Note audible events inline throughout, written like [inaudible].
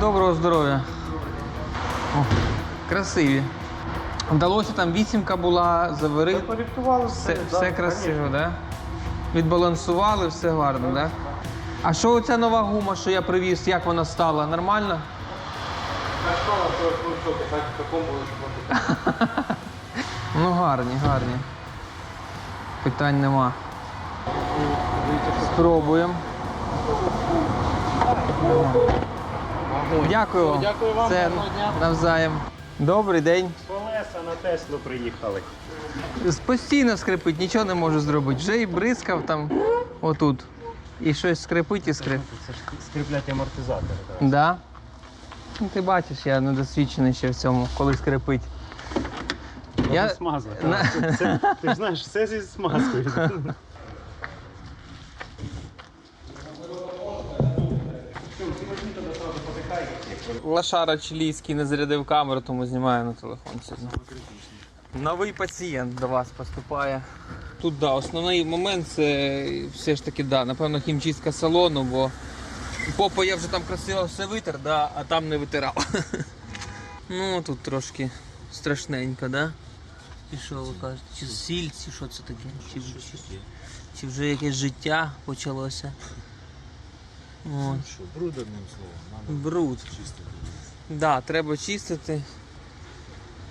Доброго здоров'я. Красиві. Вдалося там вісімка була, заварити. Порятували Все, все красиво, так? Да? Відбалансували, все гарно, так? Да? А що оця нова гума, що я привіз, як вона стала? Нормально? [laughs] Ну гарні, гарні. Питань нема. Спробуємо. Дякую. Дякую вам, Це навзаєм. Добрий день. Колеса на Теслу приїхали. Постійно скрипить, нічого не можу зробити. Вже і бризкав там отут. І щось скрипить і скрипить. Це ж скріплять амортизатори. так. Да? Ну, ти бачиш, я недосвідчений ще в цьому, коли скрипить. Я... Смаза. На- Це, це, ти ж знаєш, все зі смазкою. [laughs] Лошара чилійський не зарядив камеру, тому знімаю на телефон. Новий пацієнт до вас поступає. Тут да, основний момент це все ж таки да, напевно, хімчистка салону, бо попа я вже там красиво все витер, да, а там не витирав. [laughs] ну тут трошки страшненько, да? І що ви кажете? Чи сіль, чи що це таке? Чи, чи, чи вже якесь життя почалося? От. Що, бруд одним словом, треба Бруд. чистити. Да, треба чистити,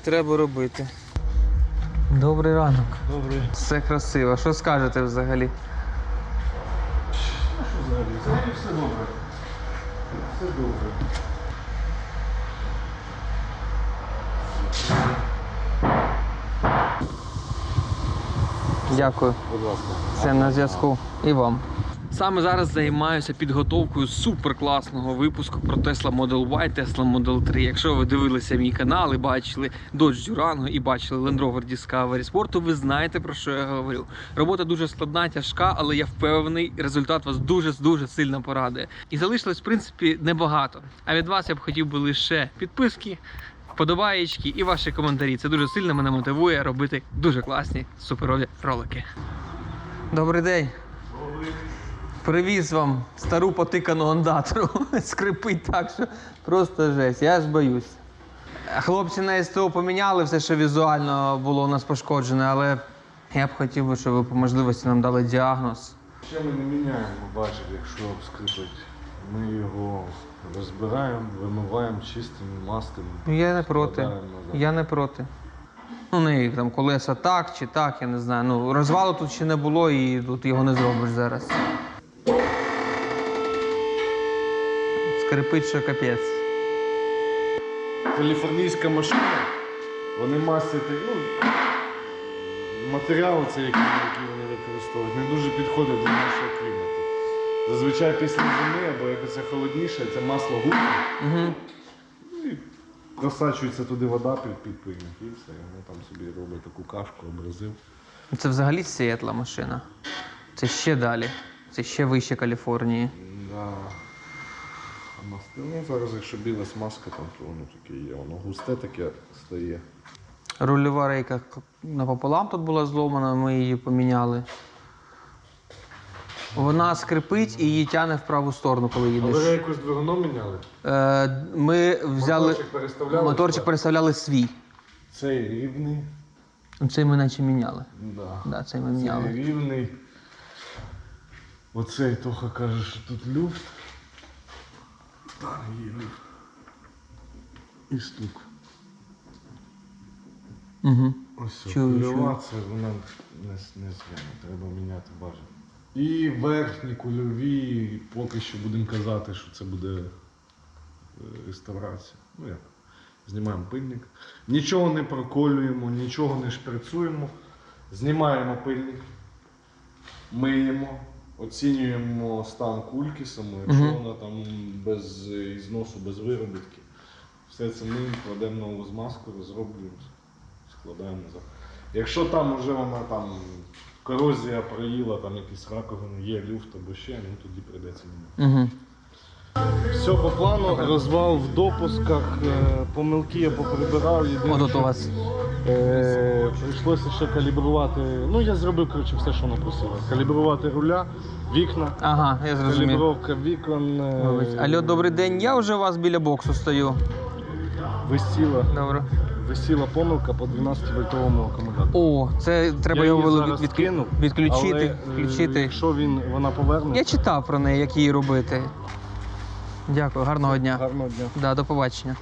треба робити. Добрий ранок. Добре. Все красиво. Що скажете взагалі? Взагалі все добре. Все добре. Дякую. Будь ласка. Це на зв'язку. І вам. Саме зараз займаюся підготовкою суперкласного випуску про Tesla Model Y, Tesla Model 3. Якщо ви дивилися мій канал і бачили Dodge Durango і бачили Land Rover Discovery Sport, то ви знаєте про що я говорю. Робота дуже складна, тяжка, але я впевнений, результат вас дуже дуже сильно порадує. І залишилось, в принципі, небагато. А від вас я б хотів би лише підписки, вподобаєчки і ваші коментарі. Це дуже сильно мене мотивує робити дуже класні суперові ролики. Добрий день. Привіз вам стару потикану ондатру. [laughs] Скрипить так, що просто жесть. Я ж боюсь. Хлопці на СТО поміняли все, що візуально було у нас пошкоджене, але я б хотів би, щоб ви по можливості нам дали діагноз. Ще ми не міняємо, бачите, якщо скрипить. Ми його розбираємо, вимиваємо, чистимо, мастимо. Ну, Я не проти. назад. Я не проти. Ну, не там колеса так чи так, я не знаю. Ну, розвалу тут ще не було і тут його не зробиш зараз. Скрипить, що капець. Каліфорнійська машина, вони мастять, ну, матеріал цей, який, який вони використовують, не дуже підходить до нашого клімату. Зазвичай після зими, або як це холодніше, це масло губки. Угу. Просачується туди вода під, під і все. і Воно там собі робить таку кашку, образив. Це взагалі світла машина. Це ще далі. Це ще вище Каліфорнії. Да. А ну зараз якщо біла смазка, там, то воно таке є. Воно густе таке стає. Рульова рейка напополам тут була зломана, ми її поміняли. Вона скрипить і її тягне в праву сторону, коли А ви їдеш. якось двигуном міняли? Е, ми взяли Моторчик переставляли? моторчик переставляли свій. Цей рівний. Цей ми наче міняли. Да. Да, цей ми Цей рівний. Оцей Тоха каже, що тут люфт. Там є люфт. І стук. Угу. Ось все. Чую, Кульова чую. це вона не, не зняна, треба міняти бажано. І верхні кульові, поки що будемо казати, що це буде е, реставрація. Ну як? Знімаємо пильник. Нічого не проколюємо, нічого не шприцуємо. Знімаємо пильник, миємо, оцінюємо стан кульки самої, якщо Мгм. вона там без е, зносу, без виробітки. Все це ми кладемо нову змазку, розроблюємо, складаємо назад. Якщо там вже вона там корозія проїла, там якісь раковини, є люфт або ще, ну тоді прийдеться міняти. Угу. Все по плану, розвал в допусках, е, помилки я поприбирав. Єдине, От от у що, вас. Е, прийшлося ще калібрувати. Ну, я зробив коротше, все, що вона просила. Калібрувати руля, вікна, Ага, я зрозумів. калібровка вікон. е, Алло, добрий день. Я вже у вас біля боксу стою. Висіла, Добре. висіла помилка по 12 вольтовому акумулятору. О, це треба його її вили- зараз від- скину, відключити. Але, е, включити. Якщо він, вона поверне, Я читав про неї, як її робити. Дякую, гарного дня. гарного дня. Да, до побачення.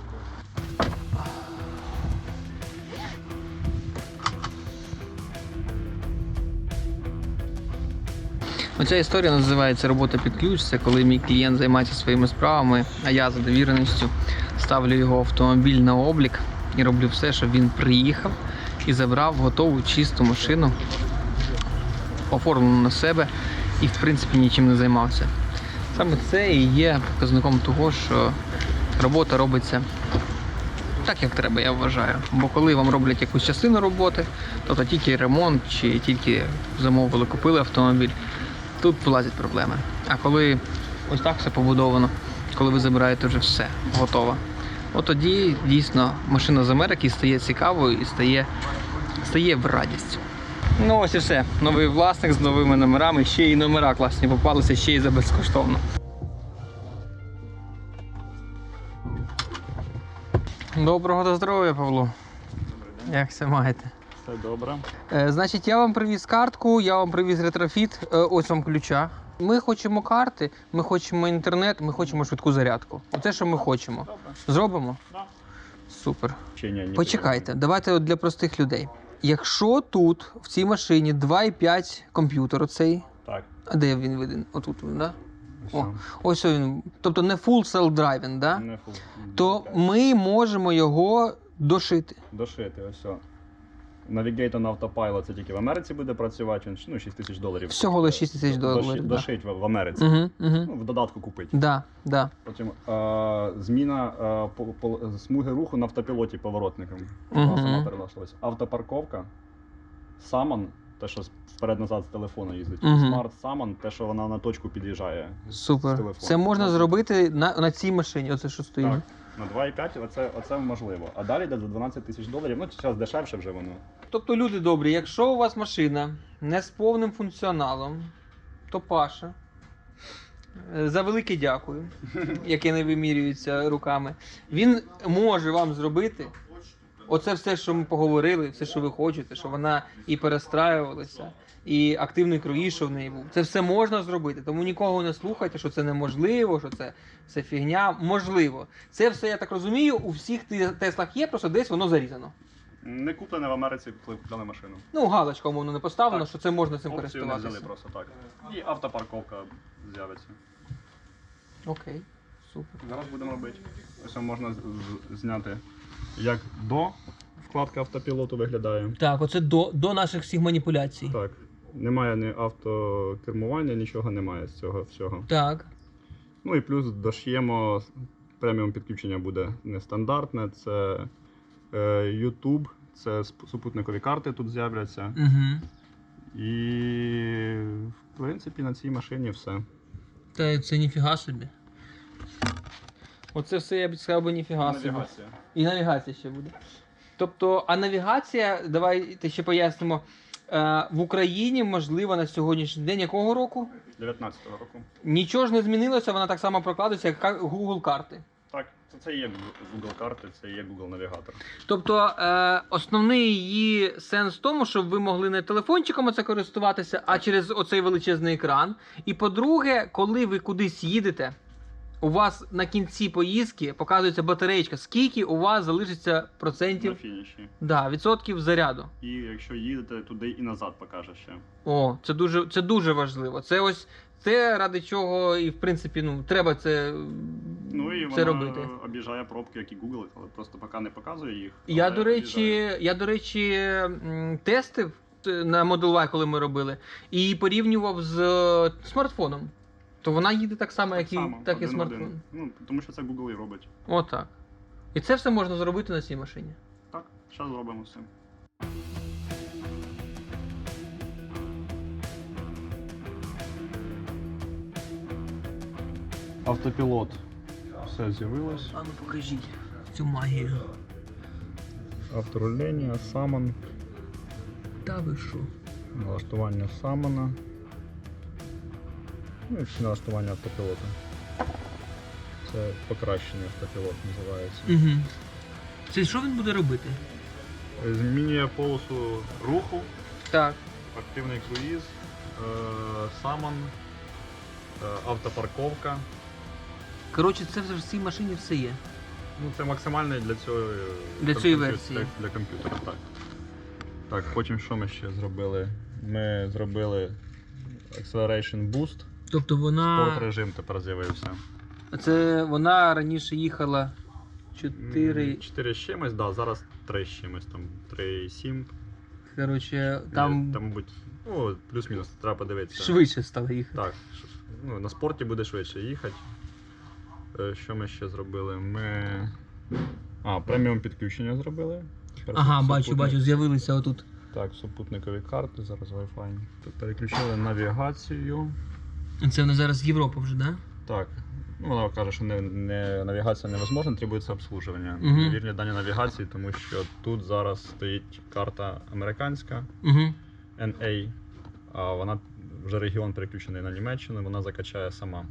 Оця історія називається робота під ключ. Це коли мій клієнт займається своїми справами, а я за довіреністю ставлю його автомобіль на облік і роблю все, щоб він приїхав і забрав готову чисту машину, оформлену на себе і в принципі нічим не займався. Саме це і є показником того, що робота робиться так, як треба, я вважаю. Бо коли вам роблять якусь частину роботи, тобто тільки ремонт чи тільки замовили, купили автомобіль, тут вилазять проблеми. А коли ось так все побудовано, коли ви забираєте вже все готово, от тоді дійсно машина з Америки стає цікавою і стає, стає в радість. Ну ось і все. Новий власник з новими номерами, ще й номера класні попалися, ще й за безкоштовно. Доброго до здоров'я, Павло. Як все маєте? Все добре. Е, значить, я вам привіз картку, я вам привіз ретрофіт, е, ось вам ключа. Ми хочемо карти, ми хочемо інтернет, ми хочемо швидку зарядку. Оце, що ми хочемо. Добре. Зробимо? Да. Супер. Чи ні, ні, Почекайте, давайте от для простих людей. Якщо тут в цій машині 2,5 комп'ютер оцей, Так. а де він виден? Отут, він, да? О, ось він. Тобто не full cell driving, да? Не фу. то ми можемо його дошити. Дошити, ось. Все. Navigator на Autopilot це тільки в Америці буде працювати, він ну, 6 тисяч доларів. Всього лише 6 тисяч доларів, да. Дошить в, Америці. Угу, угу. Ну, в додатку купить. Да, да. Потім е, зміна е, по, по, смуги руху на автопілоті поворотником. Вона сама. Автопарковка, Самон, те, що вперед-назад з телефону їздить. Мгм. Смарт Самон, те, що вона на точку під'їжджає. з Супер. телефону. Це можна зробити на, на цій машині. Оце що стоїть. Так. На 2,5 оце, оце можливо. А далі йде за 12 тисяч доларів. Ну, зараз дешевше вже воно. Тобто, люди добрі, якщо у вас машина не з повним функціоналом, то Паша. е, За велике дякую, [laughs] яке не вимірюється руками. Він може вам зробити оце все, що ми поговорили, все, що ви хочете, щоб вона і перестраювалася, і активний круїз, що в неї був. Це все можна зробити. Тому нікого не слухайте, що це неможливо, що це все фігня. Можливо. Це все, я так розумію, у всіх те- теслах є, просто десь воно зарізано. Не куплене в Америці, коли купляли машину. Ну, галочка, умовно, не поставлено, Так. що це можна цим Опцію не користуватися. взяли просто так. І автопарковка з'явиться. Окей, супер. Зараз будемо робити. Ось можна зняти, як до вкладка автопілоту виглядає. Так, оце до, до наших всіх маніпуляцій. Так. Немає ні автокермування, нічого немає з цього всього. Так. Ну і плюс дош'ємо преміум підключення буде нестандартне. Це е, YouTube, це супутникові карти тут з'являться. Угу. І в принципі на цій машині все. Та це ніфіга собі. Оце все я б сказав би ніфіга собі. І навігація ще буде. Тобто, а навігація, давайте ще пояснимо. Е, в Україні, можливо, на сьогоднішній день якого року? 19-го року. Нічого ж не змінилося, вона так само прокладається, як Google карти. Так, це, це є Google карти, це є Google навігатор. Тобто е, основний її сенс в тому, щоб ви могли не телефончиком це користуватися, а через оцей величезний екран. І по-друге, коли ви кудись їдете, у вас на кінці поїздки показується батареєчка, скільки у вас залишиться На процентів фініші. да, відсотків заряду. І якщо їдете туди і назад покаже ще. О, це дуже, це дуже важливо. Це ось те, ради чого, і в принципі, ну, треба це, Ну і це вона робити. об'їжджає пробки, як і Google, але просто поки не показує їх. Я, але до речі, об'їжджає. я, до речі, м, тестив е, на Model Y, коли ми робили, і порівнював з е, смартфоном. То вона їде так само, як і, так і один в смартфон. один. Ну, тому що це Google і робить. Отак. І це все можна зробити на цій машині. Так, зараз зробимо все. Автопілот. Все з'явилось. А ну покажіть цю магію. Авторулення, самон, Та ви що? налаштування самона. Ну і всі налаштування автопілота. Це покращений автопілот називається. Угу. Це що він буде робити? Змінює полосу руху, Так. активний круїз, е, самон, е, автопарковка. Коротше, це вже в цій машині все є. Ну, це максимальний для цього е, Для цієї версії. Для, для комп'ютера, так. Так, потім що ми ще зробили? Ми зробили Acceleration Boost. Тобто Спорт вона. режим тепер з'явився. Це вона раніше їхала 4. 4 з чимось, да, зараз 3 з чимось, там 3,7. Коротше, Там, там там мабуть, ну, плюс-мінус, треба подивитися. швидше стало їхати. Так, ш- ну, на спорті буде швидше їхати. Е, Що ми ще зробили? Ми. А, преміум підключення зробили. Тепер Ага, супутник- бачу, бачу, з'явилися отут. Так, супутникові карти, зараз Wi-Fi. Тут переключили навігацію. Це вона зараз Європа вже, да? Так. Ну, вона каже, що не, не, навігація невозможна, требується обслуживання. Мгм. Вірні дані навігації, тому що тут зараз стоїть карта американська Угу. NA, а вона вже регіон переключений на Німеччину, вона закачає сама.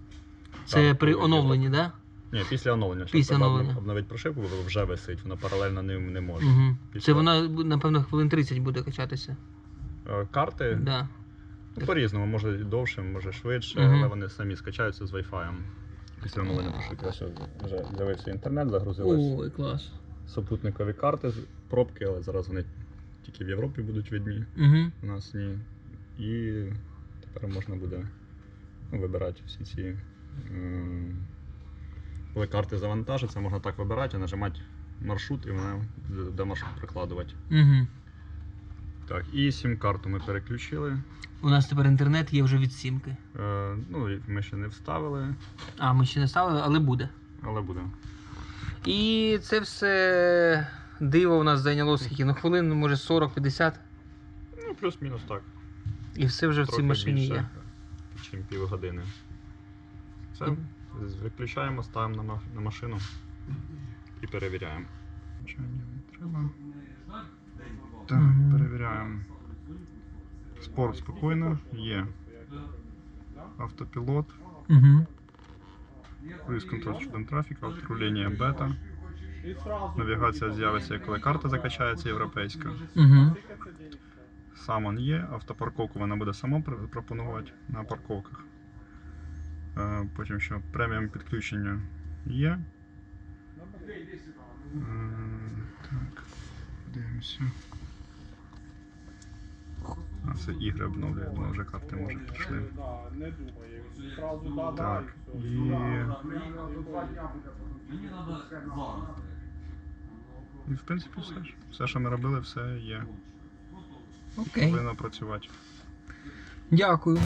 Це Так, при оновленні, да? Ні, після оновлення. Після оновлення. обновити прошивку, бо вже висить, вона паралельно ним не може. Угу. Після- Це вона, напевно, хвилин 30 буде качатися. Е, Карти Да. Ну, по-різному, може довше, може швидше, Мгм. але вони самі скачаються з Wi-Fi. Після оновлення прошивки ось вже з'явився інтернет, загрузились Ой, клас. супутникові карти, з- пробки, але зараз вони тільки в Європі будуть видні, Угу. у нас ні. І тепер можна буде ну, вибирати всі ці. Коли карти завантажаться, можна так вибирати, нажимати маршрут і вона буде маршрут прикладувати. Угу. Так, і сім-карту ми переключили. У нас тепер інтернет є вже від сімки. Е, ну, ми ще не вставили, А, ми ще не ставили, але буде. але буде. І це все диво у нас зайняло скільки? Ну хвилин, може 40-50. Ну, плюс-мінус так. І все вже в цій машині більше, є. ніж півгодини. Все, з- виключаємо, ставимо на, машину і перевіряємо. Нічого не треба. Так, Мгм. перевіряємо. Спорт спокійно, є. Автопілот, Угу. круїз контроль щодо трафіку, авторуління бета. Навігація з'явиться, коли карта закачається європейська. Угу. Самон є, автопарковку вона буде сама пропонувати на парковках. Е, Потім що преміум підключення є. Е, Так, дивимося. А все ігри обновлює, думаю, вже карти може прийшли. Так, і... І в принципі все ж. Все, що ми робили, все є. Окей. Повинно працювати. Дякую.